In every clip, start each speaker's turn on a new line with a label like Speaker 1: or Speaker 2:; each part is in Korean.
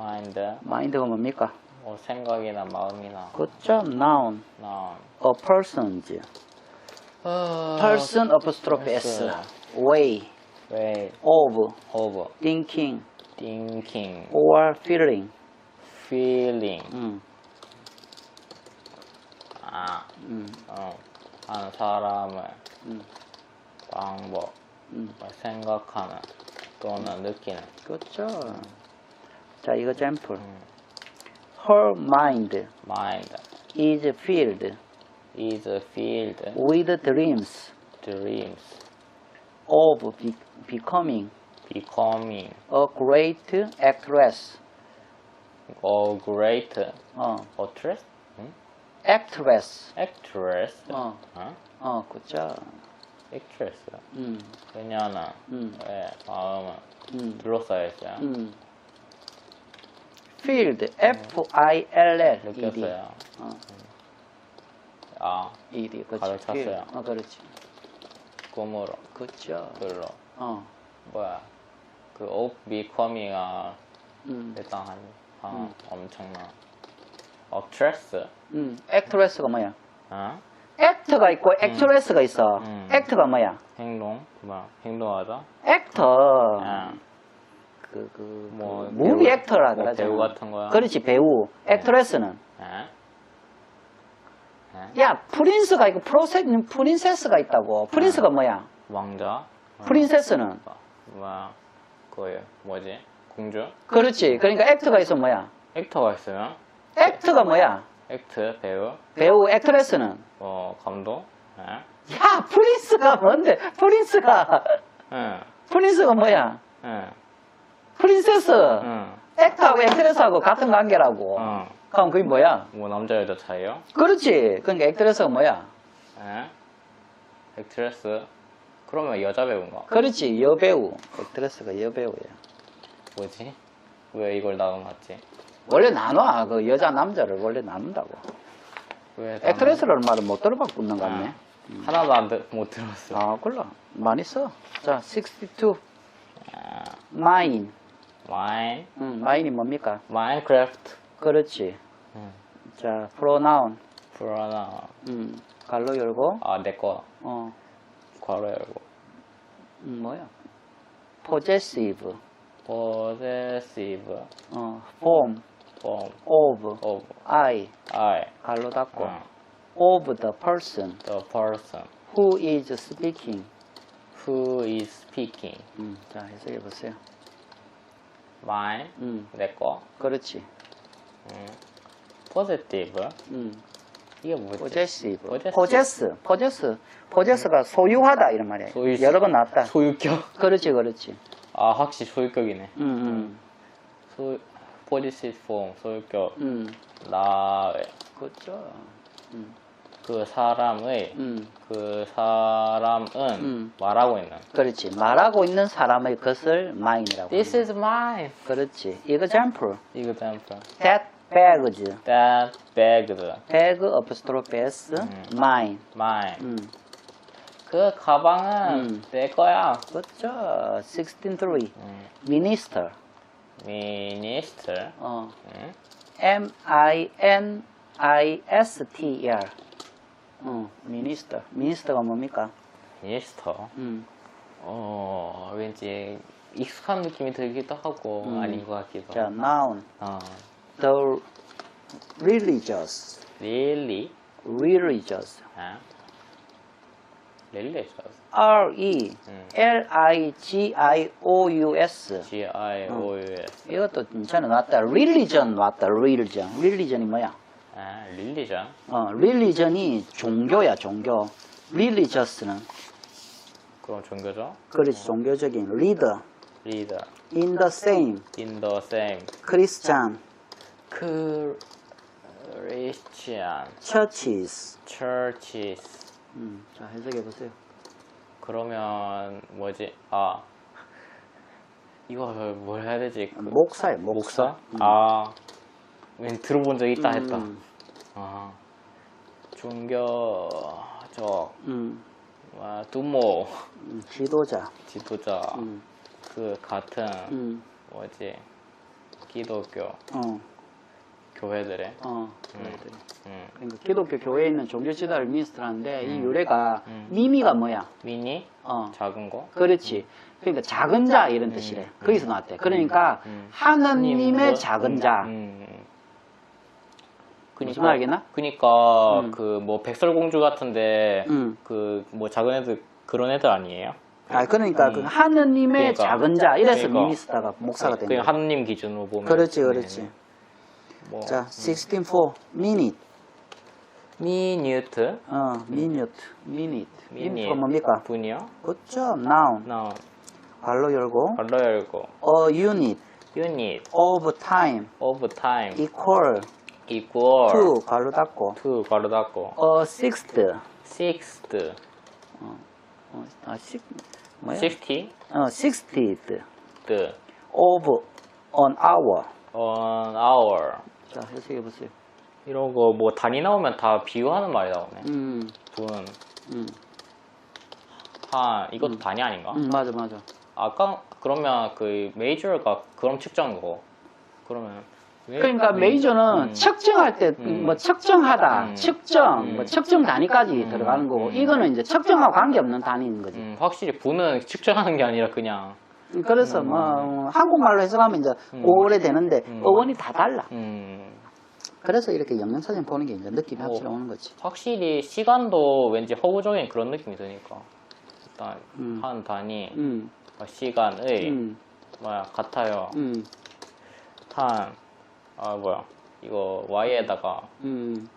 Speaker 1: mind
Speaker 2: mind가 뭡니까?
Speaker 1: 뭐 생각이나 마음이나
Speaker 2: 그죠? noun.
Speaker 1: noun
Speaker 2: a person's.
Speaker 1: 어,
Speaker 2: person apostrophe s. way
Speaker 1: way
Speaker 2: of
Speaker 1: of
Speaker 2: thinking
Speaker 1: thinking
Speaker 2: or feeling.
Speaker 1: feeling
Speaker 2: 음,
Speaker 1: 아,
Speaker 2: 음,
Speaker 1: 어, 한 사람을
Speaker 2: 음,
Speaker 1: 방법
Speaker 2: 음.
Speaker 1: 뭐 생각하는 또는 느끼는
Speaker 2: 그죠? 자, 이거 잼플.
Speaker 1: 음,
Speaker 2: Her mind
Speaker 1: mind
Speaker 2: is filled
Speaker 1: is filled
Speaker 2: with dreams
Speaker 1: dreams
Speaker 2: of be- becoming
Speaker 1: becoming
Speaker 2: a great actress.
Speaker 1: a great
Speaker 2: 어,
Speaker 1: actress 응?
Speaker 2: actress.
Speaker 1: actress
Speaker 2: 어,
Speaker 1: 어?
Speaker 2: 어, 그죠?
Speaker 1: actress
Speaker 2: 음,
Speaker 1: 그녀는
Speaker 2: 음.
Speaker 1: 왜 마음을
Speaker 2: 음,
Speaker 1: 둘러싸였어요
Speaker 2: 음. Filled. F-I-L-L. E-D.
Speaker 1: 느꼈어요
Speaker 2: 어,
Speaker 1: 아
Speaker 2: E-D. 그렇지.
Speaker 1: 가득 찼어요.
Speaker 2: filled. 어, 그렇지.
Speaker 1: 꿈으로
Speaker 2: 그죠?
Speaker 1: 들러
Speaker 2: 어,
Speaker 1: 뭐야 그 of becoming아
Speaker 2: 음,
Speaker 1: 일단 한, 한
Speaker 2: 음.
Speaker 1: 엄청난 actress
Speaker 2: 음. actress가 뭐야?
Speaker 1: 어?
Speaker 2: act가 있고 actress가 있어.
Speaker 1: 음.
Speaker 2: act가 뭐야?
Speaker 1: 행동 뭐야 행동하다
Speaker 2: actor.
Speaker 1: 아,
Speaker 2: 그, 그,
Speaker 1: 뭐
Speaker 2: 그 무비
Speaker 1: 배우-
Speaker 2: 액터라
Speaker 1: 뭐. 배우 같은 거야
Speaker 2: 그렇지, 배우. 액트레스는. 야, 프린스가 있고 프로세, 프린세스가 있다고. 프린스가 뭐야?
Speaker 1: 왕자 어,
Speaker 2: 프린세스는.
Speaker 1: 뭐야 그 뭐지 공주
Speaker 2: 그렇지. 그러니까 액트가 있으면 뭐야?
Speaker 1: 액터가 있으면
Speaker 2: 액트가 뭐야?
Speaker 1: 액트 배우
Speaker 2: 배우, 액트레스는.
Speaker 1: 뭐 감독 에?
Speaker 2: 야, 프린스가 뭔데? 프린스가.
Speaker 1: 응,
Speaker 2: 프린스가 뭐야?
Speaker 1: 응,
Speaker 2: 프린세스.
Speaker 1: 응,
Speaker 2: 액터하고 액트레스하고 같은 관계라고.
Speaker 1: 응.
Speaker 2: 그럼 그게 뭐야?
Speaker 1: 뭐 남자 여자 차이요?
Speaker 2: 그렇지. 그러니까 액트레스가 뭐야?
Speaker 1: 에? 액트레스 그러면 여자 배우인가?
Speaker 2: 그렇지. 여배우. 액트레스가 여배우야.
Speaker 1: 뭐지? 왜 이걸 나눠놨지?
Speaker 2: 원래 나눠. 그 여자, 남자를 원래 나눈다고.
Speaker 1: 왜 나눠-
Speaker 2: 액트레스라는 말은 못 들어봤구는 것 같네.
Speaker 1: 아, 하나도 안 들- 못 들었어.
Speaker 2: 아, 그래. 많이 써. 자, 62.
Speaker 1: 아,
Speaker 2: mine.
Speaker 1: 마인
Speaker 2: 음, mine이 뭡니까?
Speaker 1: 마인크래프트.
Speaker 2: 그렇지.
Speaker 1: 응.
Speaker 2: 자, pronoun.
Speaker 1: 프로나
Speaker 2: 음, 갈로 열고,
Speaker 1: 아내 거
Speaker 2: 어,
Speaker 1: 괄호 열고
Speaker 2: 음, 뭐야? possessive.
Speaker 1: possessive
Speaker 2: 어, form
Speaker 1: form
Speaker 2: of
Speaker 1: of
Speaker 2: I.
Speaker 1: I
Speaker 2: 갈로 닫고.
Speaker 1: 어,
Speaker 2: of the person
Speaker 1: the person
Speaker 2: who is speaking.
Speaker 1: who is speaking.
Speaker 2: 음, 자, 해석해 보세요.
Speaker 1: Mine
Speaker 2: 음,
Speaker 1: 내 거.
Speaker 2: 그렇지.
Speaker 1: 음. positive
Speaker 2: 음,
Speaker 1: 이게 뭐지?
Speaker 2: possessive. possess. possess. possess가 소유하다 이런 말이에요.
Speaker 1: 소유-
Speaker 2: 여러 번 나왔다.
Speaker 1: 소유격.
Speaker 2: 그렇지, 그렇지.
Speaker 1: 아 확실히 소유격이네.
Speaker 2: 음, 음,
Speaker 1: 소 possessive form 소유격
Speaker 2: 음.
Speaker 1: 나의
Speaker 2: 그렇죠. 음,
Speaker 1: 그 사람의
Speaker 2: 음.
Speaker 1: 그 사람은
Speaker 2: 음.
Speaker 1: 말하고 있는
Speaker 2: 그렇지. 말하고 있는 사람의 것을 mine이라고.
Speaker 1: This is mine.
Speaker 2: 그렇지. example.
Speaker 1: example.
Speaker 2: That bags.
Speaker 1: That bag,
Speaker 2: bag apostrophe s
Speaker 1: 음.
Speaker 2: mine.
Speaker 1: mine.
Speaker 2: 음.
Speaker 1: 그 가방은
Speaker 2: 음.
Speaker 1: 내 거야.
Speaker 2: 그렇죠. 16.3.
Speaker 1: 음.
Speaker 2: minister.
Speaker 1: Minister.
Speaker 2: 어.
Speaker 1: 음.
Speaker 2: M E. 어, minister. minister가 뭡니까?
Speaker 1: Minister.
Speaker 2: 음.
Speaker 1: 어, 왠지 익숙한 느낌이 들기도 하고
Speaker 2: 음.
Speaker 1: 아닌 것 같기도
Speaker 2: 자,
Speaker 1: 하고.
Speaker 2: noun.
Speaker 1: 어.
Speaker 2: The religious.
Speaker 1: Really?
Speaker 2: religious.
Speaker 1: 아? Religious.
Speaker 2: R E
Speaker 1: 음.
Speaker 2: L I G I O U S.
Speaker 1: G-I-O-U-S.
Speaker 2: 이것도 전에 나왔다. religion 나왔다. religion. religion이 뭐야?
Speaker 1: 아, religion.
Speaker 2: 어, religion이 종교야, 종교. religious는
Speaker 1: 그럼 종교죠?
Speaker 2: 그렇지, 종교적인 leader.
Speaker 1: Leader.
Speaker 2: in the same.
Speaker 1: In the same.
Speaker 2: Christian
Speaker 1: Christian
Speaker 2: churches.
Speaker 1: churches.
Speaker 2: 음, 자, 해석해 보세요.
Speaker 1: 그러면 뭐지? 아 이거 뭘 해야 되지? 그
Speaker 2: 목사예요, 목사.
Speaker 1: 목사? 아, 왠 들어본 적 있다 했다.
Speaker 2: 음,
Speaker 1: 아, 종교적
Speaker 2: 음,
Speaker 1: 아, 두모
Speaker 2: 음, 지도자.
Speaker 1: 지도자
Speaker 2: 음,
Speaker 1: 그 같은
Speaker 2: 음,
Speaker 1: 뭐지? 기독교
Speaker 2: 어,
Speaker 1: 교회들의
Speaker 2: 어. 그래야지.
Speaker 1: 음.
Speaker 2: 그러니까 기독교 교회에 있는 종교 지도를 미니스트라는데 이
Speaker 1: 음.
Speaker 2: 유래가
Speaker 1: 음.
Speaker 2: 미미가 뭐야?
Speaker 1: 미니
Speaker 2: 어,
Speaker 1: 작은 거
Speaker 2: 그렇지. 그러니까 작은 자 이런 뜻이래.
Speaker 1: 음.
Speaker 2: 거기서 나왔대. 그러니까
Speaker 1: 음.
Speaker 2: 하느님의
Speaker 1: 뭐-
Speaker 2: 작은
Speaker 1: 음,
Speaker 2: 자. 말 알겠나?
Speaker 1: 그니까
Speaker 2: 음.
Speaker 1: 그뭐 백설공주 같은데
Speaker 2: 음.
Speaker 1: 그뭐 작은 애들 그런 애들 아니에요?
Speaker 2: 아, 그러니까
Speaker 1: 음.
Speaker 2: 그 하느님의
Speaker 1: 그러니까.
Speaker 2: 작은 자 이래서
Speaker 1: 그러니까.
Speaker 2: 미니스트가 목사가 된
Speaker 1: 그냥
Speaker 2: 거야.
Speaker 1: 하느님 기준으로 보면
Speaker 2: 그렇지, 그렇지.
Speaker 1: 네. 뭐
Speaker 2: 자, 16.4 minute.
Speaker 1: 미니트
Speaker 2: 어, minute, minute.
Speaker 1: 미니.
Speaker 2: minute 뭡니까?
Speaker 1: 분이요?
Speaker 2: 그렇죠. noun.
Speaker 1: 나
Speaker 2: 발로 열고
Speaker 1: 발로 열고
Speaker 2: a unit
Speaker 1: unit
Speaker 2: of time
Speaker 1: of time
Speaker 2: equal
Speaker 1: equal
Speaker 2: to 발로 닫고.
Speaker 1: To 가로 닫고.
Speaker 2: a sixth.
Speaker 1: Sixth.
Speaker 2: 어, 아, six, 뭐야?
Speaker 1: sixty.
Speaker 2: 어, sixtieth
Speaker 1: the
Speaker 2: of an hour.
Speaker 1: on hour.
Speaker 2: 자, 해석해 보세요.
Speaker 1: 이런 거 뭐 단위 나오면 다 비유하는 말이 나오네.
Speaker 2: 음,
Speaker 1: 분,
Speaker 2: 음,
Speaker 1: 한 이것도 단위 아닌가?
Speaker 2: 음, 맞아, 맞아.
Speaker 1: 아까 그러면 그 메이저가 그럼 측정한 거고. 그러면 왜-
Speaker 2: 그러니까
Speaker 1: 음,
Speaker 2: 메이저는
Speaker 1: 음,
Speaker 2: 측정할 때
Speaker 1: 음.
Speaker 2: 뭐 측정하다,
Speaker 1: 음.
Speaker 2: 측정,
Speaker 1: 음.
Speaker 2: 뭐 측정 단위까지
Speaker 1: 음.
Speaker 2: 들어가는 거고
Speaker 1: 음.
Speaker 2: 이거는 이제 측정하고 관계없는 단위인 거지.
Speaker 1: 음, 확실히 분은 측정하는 게 아니라 그냥
Speaker 2: 그래서 뭐 어, 한국말로 해석하면 이제
Speaker 1: 음.
Speaker 2: 오래 되는데
Speaker 1: 음.
Speaker 2: 어원이 다 달라.
Speaker 1: 음,
Speaker 2: 그래서 이렇게 영양사진 보는 게 이제 느낌이
Speaker 1: 어.
Speaker 2: 확실히 오는 거지.
Speaker 1: 확실히 시간도 왠지 허구적인 그런 느낌이 드니까 일단
Speaker 2: 음.
Speaker 1: 한 단위
Speaker 2: 음,
Speaker 1: 뭐 시간의
Speaker 2: 음,
Speaker 1: 뭐야 같아요
Speaker 2: 음,
Speaker 1: 한 아 뭐야 이거 y에다가
Speaker 2: 음,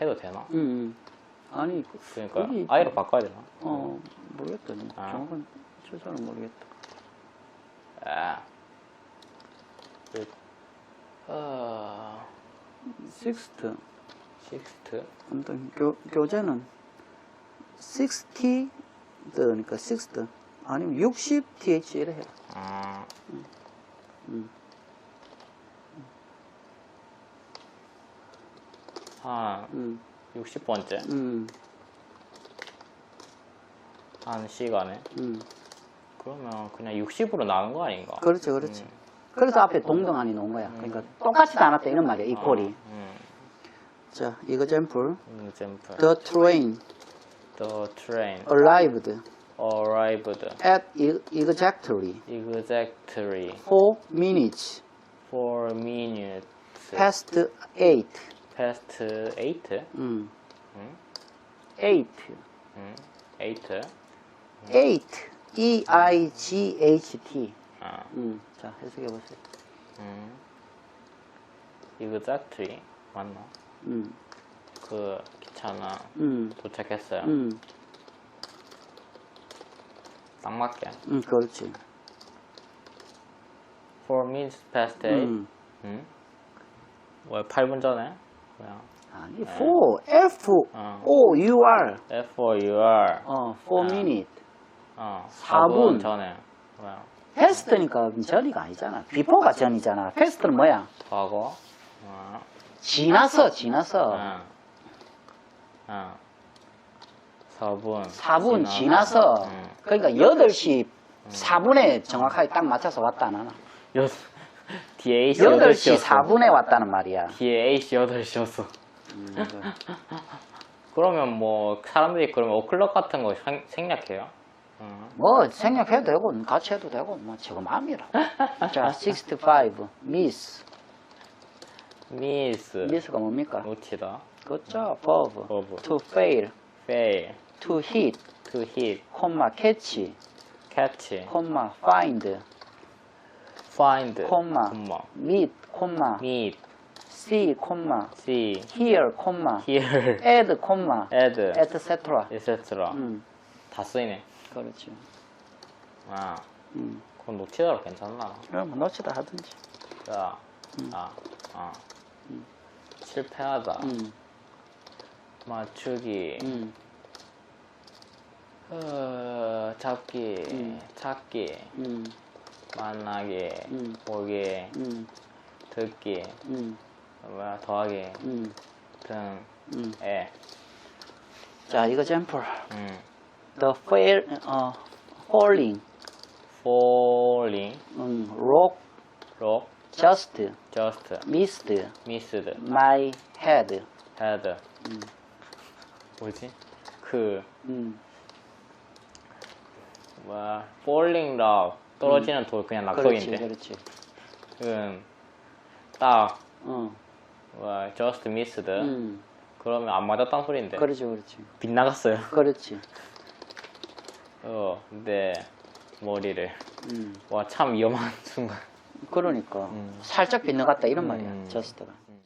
Speaker 1: 해도 되나?
Speaker 2: 음. 아니, 그-
Speaker 1: 그러니까
Speaker 2: 거기-
Speaker 1: i로 바꿔야 되나?
Speaker 2: 어, 모르겠다.
Speaker 1: 아.
Speaker 2: 정확한 출처는 모르겠다.
Speaker 1: 아. 그, 어,
Speaker 2: sixth.
Speaker 1: 식스트
Speaker 2: 아무튼 교, 교재는 60 그러니까 60 아니면 60 th 이래 해.
Speaker 1: 아,
Speaker 2: 음.
Speaker 1: 한
Speaker 2: 음,
Speaker 1: 60번째
Speaker 2: 음,
Speaker 1: 한 시간에
Speaker 2: 음.
Speaker 1: 그러면 그냥 60으로 나눈 거 아닌가?
Speaker 2: 그렇지, 그렇지.
Speaker 1: 음.
Speaker 2: 그래서 앞에 동등한이 놓은 거야. 그러니까 똑같이 나눴다 이런 말이야. 이 꼴이.
Speaker 1: 음,
Speaker 2: 자, 이거 잼플. The train
Speaker 1: The train
Speaker 2: arrived
Speaker 1: arrived
Speaker 2: at e- exactly
Speaker 1: exactly
Speaker 2: 4 minutes
Speaker 1: 4 minutes
Speaker 2: past 8.
Speaker 1: Past 8
Speaker 2: 음.
Speaker 1: 음?
Speaker 2: 8.
Speaker 1: 음? 8
Speaker 2: 8. E I G H T.
Speaker 1: 아,
Speaker 2: 음. 자, 해석해 보세요.
Speaker 1: 음. exactly 맞나?
Speaker 2: 음.
Speaker 1: 그 기차나
Speaker 2: 음.
Speaker 1: 도착했어요.
Speaker 2: 음.
Speaker 1: 딱 맞게.
Speaker 2: 음, 그렇지.
Speaker 1: 4 minutes past 8.
Speaker 2: 음.
Speaker 1: 음? 뭐야, 8분 전에? 뭐야?
Speaker 2: 아니, 4, F,
Speaker 1: 어.
Speaker 2: O, U, R.
Speaker 1: F4UR.
Speaker 2: 어, 4 minute.
Speaker 1: 어,
Speaker 2: 사
Speaker 1: 4분
Speaker 2: 분.
Speaker 1: 전에. 뭐야?
Speaker 2: 패스트니까 전이가 아니잖아. 비포가 전이잖아. 패스트는 뭐야?
Speaker 1: 과거. 어.
Speaker 2: 지나서, 지나서.
Speaker 1: 어. 어. 4분.
Speaker 2: 4분 지나서.
Speaker 1: 음.
Speaker 2: 그러니까 8시 4분에 정확하게 딱 맞춰서 왔다 안 하나?
Speaker 1: 여, 뒤에 A씨
Speaker 2: 8시
Speaker 1: 8시였어.
Speaker 2: 4분에 왔다는 말이야.
Speaker 1: 뒤에 A씨 8시였어.
Speaker 2: 음,
Speaker 1: 그러면 뭐, 사람들이 그러면 오클럭 같은 거 생- 생략해요? 어.
Speaker 2: 뭐 생략해도 되고 같이 해도 되고 뭐 지금 마음이라. 자, 65. miss.
Speaker 1: miss.
Speaker 2: miss가 뭡니까?
Speaker 1: 놓치다.
Speaker 2: 그렇죠. verb.
Speaker 1: verb.
Speaker 2: to fail.
Speaker 1: fail.
Speaker 2: to hit.
Speaker 1: to hit.
Speaker 2: 콤마 catch.
Speaker 1: catch.
Speaker 2: 콤마 find.
Speaker 1: Find.
Speaker 2: 콤마.
Speaker 1: 콤마.
Speaker 2: meet. 콤마
Speaker 1: meet.
Speaker 2: see. 콤마
Speaker 1: see.
Speaker 2: hear. 콤마
Speaker 1: hear.
Speaker 2: add. 콤마
Speaker 1: add.
Speaker 2: etc.
Speaker 1: etc.
Speaker 2: 음,
Speaker 1: 다 쓰이네.
Speaker 2: 그렇지.
Speaker 1: 아,
Speaker 2: 음.
Speaker 1: 그건 놓치더라도 괜찮나?
Speaker 2: 그럼 놓치다 하든지.
Speaker 1: 자, 아, 아. 실패하다.
Speaker 2: 음,
Speaker 1: 맞추기.
Speaker 2: 음,
Speaker 1: 어, 잡기.
Speaker 2: 음.
Speaker 1: 찾기.
Speaker 2: 음,
Speaker 1: 만나기.
Speaker 2: 음.
Speaker 1: 보기.
Speaker 2: 음,
Speaker 1: 듣기.
Speaker 2: 음,
Speaker 1: 뭐야, 더하기.
Speaker 2: 음,
Speaker 1: 등.
Speaker 2: 음.
Speaker 1: 에.
Speaker 2: 자, 이거 잼플.
Speaker 1: 음.
Speaker 2: The fail, 어, falling,
Speaker 1: falling.
Speaker 2: 음, rock,
Speaker 1: rock.
Speaker 2: just
Speaker 1: just
Speaker 2: missed
Speaker 1: missed
Speaker 2: my head.
Speaker 1: had 뭐지? 그
Speaker 2: 음,
Speaker 1: 뭐야 falling rock 떨어지는 돌 그냥
Speaker 2: 음. 그렇지,
Speaker 1: 낙석인데
Speaker 2: 그렇지.
Speaker 1: 지금 딱
Speaker 2: 어,
Speaker 1: 뭐야 just missed
Speaker 2: 음,
Speaker 1: 그러면 안 맞았단 소리인데
Speaker 2: 그렇지, 그렇지.
Speaker 1: 빗나갔어요
Speaker 2: 그렇지.
Speaker 1: 어 근데 머리를
Speaker 2: 음,
Speaker 1: 와 참 위험한 순간
Speaker 2: 그러니까 살짝 빗나갔다 이런 말이야.
Speaker 1: 음.
Speaker 2: just가.